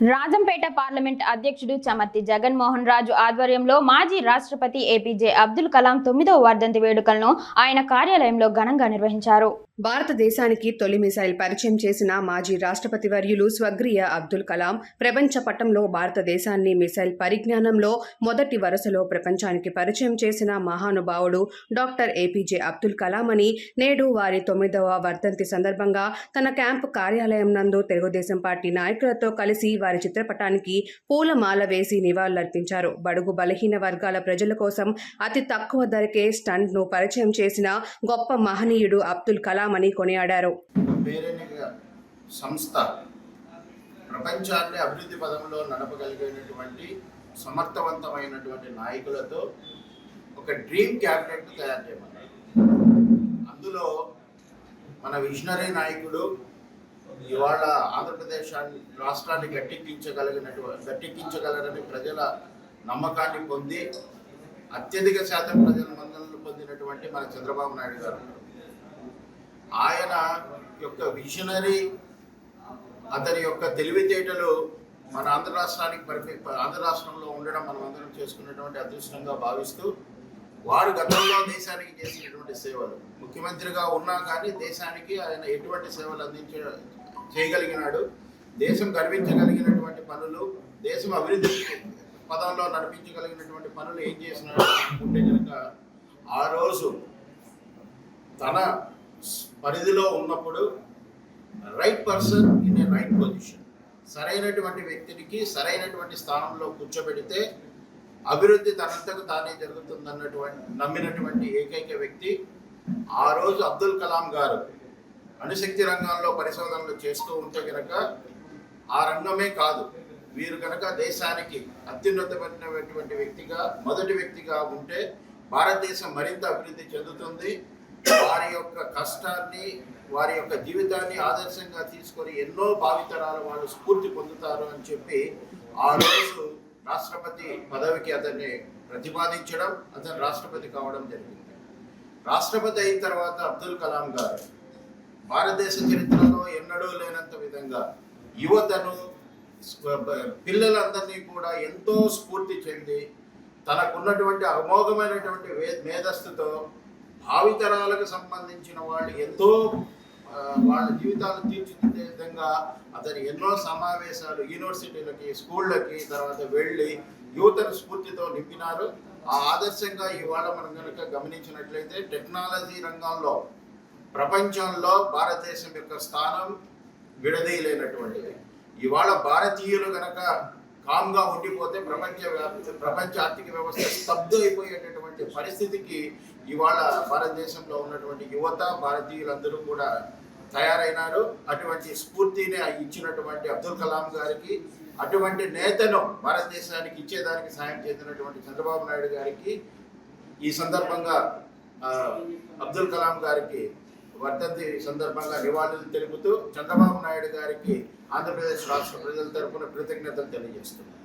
Rajampet parliament అధ్యక్షుడు చమర్తి జగన్మోహన్ రాజు ఆధ్వర్యంలో మాజీ రాష్ట్రపతి ఏపీజే అబ్దుల్ కలాం తొమ్మిదవ వర్ధంతి వేడుకలను ఆయన కార్యాలయంలో ఘనంగా నిర్వహించారు. భారతదేశానికి తొలి మిసైల్ పరిచయం చేసిన మాజీ రాష్ట్రపతి వర్యులు స్వగ్రియ అబ్దుల్ కలాం ప్రపంచ పటంలో భారతదేశాన్ని మిసైల్ పరిజ్ఞానంలో మొదటి వరుసలో ప్రపంచానికి పరిచయం చేసిన మహానుభావుడు డాక్టర్ ఏపీజే అబ్దుల్ కలాం అని నేడు వారి తొమ్మిదవ వర్ధంతి సందర్భంగా తన క్యాంపు కార్యాలయం నందు తెలుగుదేశం పార్టీ నాయకులతో కలిసి వారి చిత్రపటానికి పూలమాల వేసి నివాళులర్పించారు. బడుగు బలహీన వర్గాల ప్రజల కోసం అతి తక్కువ ధరకే స్టంట్ను పరిచయం చేసిన గొప్ప మహనీయుడు అబ్దుల్ కలాం అని కొనియాడారు. సంస్థ ప్రపంచాన్ని అభివృద్ధి పదంలో నడపగలిగినటువంటి సమర్థవంతమైనటువంటి నాయకులతో ఒక డ్రీమ్ క్యాబినెట్ తయారు చేయమన్నారు. అందులో మన విజనరీ నాయకుడు ఇవాళ ఆంధ్రప్రదేశాన్ని రాష్ట్రాన్ని గట్టెక్కించగలిగినటువంటి గట్టెక్కించగలరని ప్రజల నమ్మకాన్ని పొంది అత్యధిక శాతం ప్రజల మందలను పొందినటువంటి మన చంద్రబాబు నాయుడు గారు ఆయన యొక్క విజనరీ అతని యొక్క తెలివితేటలు మన ఆంధ్ర రాష్ట్రానికి పరిపి ఆంధ్ర రాష్ట్రంలో ఉండడం మనం అందరం చేసుకున్నటువంటి అదృష్టంగా భావిస్తూ వారు గతంలో దేశానికి చేసినటువంటి సేవలు. ముఖ్యమంత్రిగా ఉన్నా కానీ దేశానికి ఆయన ఎటువంటి సేవలు అందించ చేయగలిగినాడు దేశం గర్వించగలిగినటువంటి పనులు దేశం అభివృద్ధి పదంలో నడిపించగలిగినటువంటి పనులు ఏం చేసినాడు అనుకుంటే కనుక ఆ రోజు తన పరిధిలో ఉన్నప్పుడు right person in a right position సరైనటువంటి వ్యక్తికి సరైనటువంటి స్థానంలో కూర్చోబెడితే అభివృద్ధి తనంతకు తానే జరుగుతుందన్నటువంటి నమ్మినటువంటి ఏకైక వ్యక్తి ఆ రోజు అబ్దుల్ కలాం గారు. అణుశక్తి రంగంలో పరిశోధనలు చేస్తూ ఉంటే కనుక ఆ రంగమే కాదు వీరు కనుక దేశానికి అత్యున్నతమైనటువంటి వ్యక్తిగా మొదటి వ్యక్తిగా ఉంటే భారతదేశం మరింత అభివృద్ధి చెందుతుంది. వారి యొక్క కష్టాన్ని వారి యొక్క జీవితాన్ని ఆదర్శంగా తీసుకొని ఎన్నో భావితరాలు వాళ్ళు స్ఫూర్తి పొందుతారు అని చెప్పి ఆ రోజు రాష్ట్రపతి పదవికి అతన్ని ప్రతిపాదించడం అతను రాష్ట్రపతి కావడం జరిగింది. రాష్ట్రపతి అయిన తర్వాత అబ్దుల్ కలాం గారు భారతదేశ చరిత్రలో ఎన్నడూ లేనంత విధంగా యువతను పిల్లలందరినీ కూడా ఎంతో స్ఫూర్తి చెంది తనకున్నటువంటి అమోఘమైనటువంటి మేధస్సుతో భావితరాలకు సంబంధించిన వాళ్ళు ఎంతో వాళ్ళ జీవితాలు తీర్చిదిద్దే విధంగా అతను ఎన్నో సమావేశాలు యూనివర్సిటీలకి స్కూళ్ళకి తర్వాత వెళ్ళి యువతను స్ఫూర్తితో నింపినారు. ఆ ఆదర్శంగా ఇవాళ మనం కనుక గమనించినట్లయితే టెక్నాలజీ రంగంలో ప్రపంచంలో భారతదేశం యొక్క స్థానం విడదీయలేనటువంటిది. ఇవాళ భారతీయులు కనుక కామ్గా ఉండిపోతే ప్రపంచ వ్యాప్తి ప్రపంచ ఆర్థిక వ్యవస్థ స్తబ్దు అయిపోయేటటువంటి పరిస్థితికి ఇవాళ భారతదేశంలో ఉన్నటువంటి యువత భారతీయులందరూ కూడా తయారైనారు. అటువంటి స్ఫూర్తిని ఇచ్చినటువంటి అబ్దుల్ కలాం గారికి అటువంటి నేతను భారతదేశానికి ఇచ్చేదానికి సాయం చేసినటువంటి చంద్రబాబు నాయుడు గారికి ఈ సందర్భంగా అబ్దుల్ కలాం గారికి వర్ధంతి సందర్భంగా నివాళులు తెలుపుతూ చంద్రబాబు నాయుడు గారికి ఆంధ్రప్రదేశ్ రాష్ట్ర ప్రజల తరఫున కృతజ్ఞతలు తెలియజేస్తున్నాను.